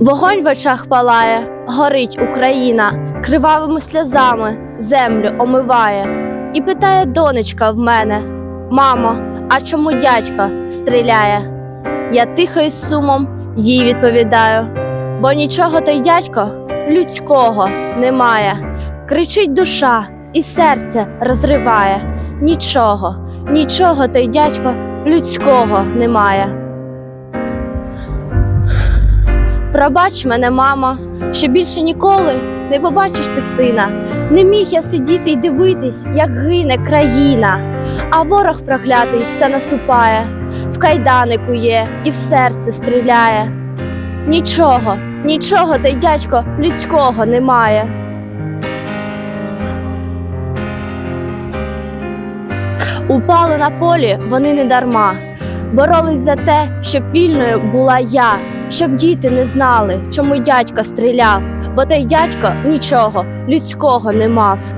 Вогонь в очах палає, горить Україна, кривавими сльозами землю омиває. І питає донечка в мене: Мамо, а чому дядько стріляє? Я тихо і сумом їй відповідаю, бо нічого той дядько людського немає. Кричить душа і серце розриває. Нічого, нічого той дядько людського немає. Пробач мене, мамо, що більше ніколи не побачиш ти сина. Не міг я сидіти й дивитись, як гине країна, а ворог проклятий все наступає, в кайдани кує і в серце стріляє. Нічого, нічого той дядько людського немає. Упали на полі вони не дарма, боролись за те, щоб вільною була я, щоб діти не знали, чому дядько стріляв, бо той дядько нічого людського не мав.